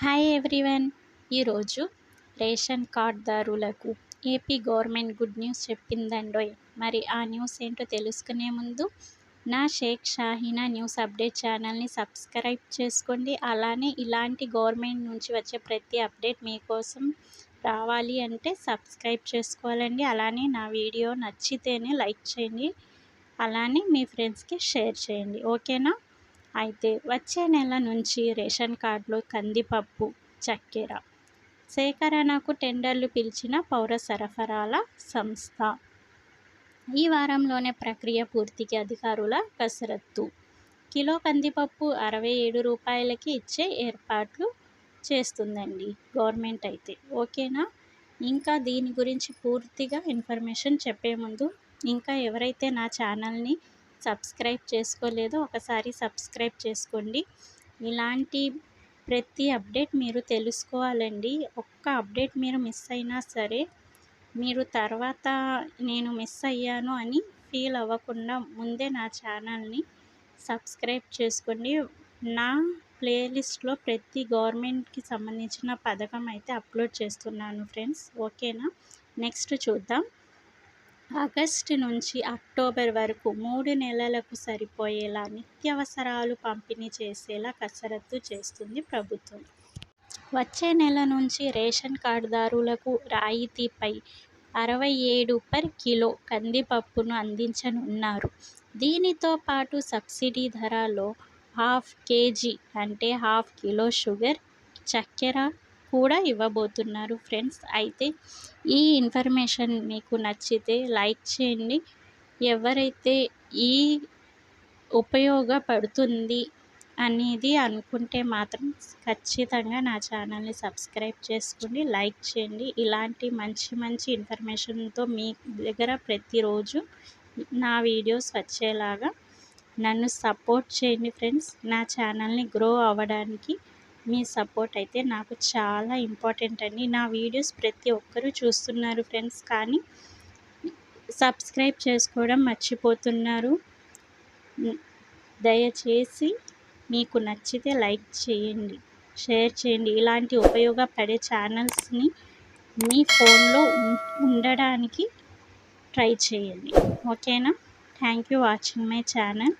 Hi everyone ఈరోజు ration కార్డ్దారులకు AP government good news చెప్పిందండోయ్. మరి ఆ న్యూస్ ఏంటో తెలుసుకునే ముందు నా షేక్ షాహీనా న్యూస్ అప్డేట్ ఛానల్ని సబ్స్క్రైబ్ చేసుకోండి. అలానే ఇలాంటి గవర్నమెంట్ నుంచి వచ్చే ప్రతి అప్డేట్ మీకోసం రావాలి అంటే సబ్స్క్రైబ్ చేసుకోవాలండి. అలానే నా వీడియో నచ్చితేనే లైక్ చేయండి. అలానే మీ ఫ్రెండ్స్కి షేర్ చేయండి. ఓకేనా? అయితే వచ్చే నెల నుంచి రేషన్ కార్డులో కందిపప్పు చక్కెర సేకరణకు టెండర్లు పిలిచిన పౌర సరఫరాల సంస్థ. ఈ వారంలోనే ప్రక్రియ పూర్తికి అధికారుల కసరత్తు. కిలో కందిపప్పు అరవై ఏడు రూపాయలకి ఇచ్చే ఏర్పాట్లు చేస్తుందండి గవర్నమెంట్ అయితే. ఓకేనా? ఇంకా దీని గురించి పూర్తిగా ఇన్ఫర్మేషన్ చెప్పే ముందు ఇంకా ఎవరైతే నా ఛానల్ని సబ్స్క్రైబ్ చేసుకోలేదో ఒకసారి సబ్స్క్రైబ్ చేసుకోండి. ఇలాంటి ప్రతి అప్డేట్ మీరు తెలుసుకోవాలండి. ఒక్క అప్డేట్ మీరు మిస్ అయినా సరే మీరు తర్వాత నేను మిస్ అయ్యాను అని ఫీల్ అవ్వకుండా ముందే నా ఛానల్ని సబ్స్క్రైబ్ చేసుకోండి. నా ప్లేలిస్ట్లో ప్రతి గవర్నమెంట్కి సంబంధించిన పథకం అయితే అప్లోడ్ చేస్తున్నాను ఫ్రెండ్స్. ఓకేనా? నెక్స్ట్ చూద్దాం. ఆగస్టు నుంచి అక్టోబర్ వరకు మూడు నెలలకు సరిపోయేలా నిత్యావసరాలు పంపిణీ చేసేలా కసరత్తు చేస్తుంది ప్రభుత్వం. వచ్చే నెల నుంచి రేషన్ కార్డుదారులకు రాయితీపై అరవై ఏడు పర్ కిలో కందిపప్పును అందించనున్నారు. దీనితో పాటు సబ్సిడీ ధరలో హాఫ్ కేజీ అంటే హాఫ్ కిలో షుగర్ చక్కెర కూడా ఇవ్వబోతున్నారు ఫ్రెండ్స్. అయితే ఈ ఇన్ఫర్మేషన్ మీకు నచ్చితే లైక్ చేయండి. ఎవరైతే ఈ ఉపయోగపడుతుంది అనేది అనుకుంటే మాత్రం ఖచ్చితంగా నా ఛానల్ని సబ్స్క్రైబ్ చేసుకోండి లైక్ చేయండి. ఇలాంటి మంచి మంచి ఇన్ఫర్మేషన్తో మీ దగ్గర ప్రతిరోజు నా వీడియోస్ వచ్చేలాగా నన్ను సపోర్ట్ చేయండి ఫ్రెండ్స్. నా ఛానల్ని గ్రో అవ్వడానికి మీ సపోర్ట్ అయితే నాకు చాలా ఇంపార్టెంట్ అండి. నా వీడియోస్ ప్రతి ఒక్కరూ చూస్తున్నారు ఫ్రెండ్స్ కానీ సబ్స్క్రైబ్ చేసుకోవడం మర్చిపోతున్నారు. దయచేసి మీకు నచ్చితే లైక్ చేయండి షేర్ చేయండి. ఇలాంటి ఉపయోగపడే ఛానల్స్ని మీ ఫోన్లో ఉండడానికి ట్రై చేయండి. ఓకేనా? Thank you watching my channel.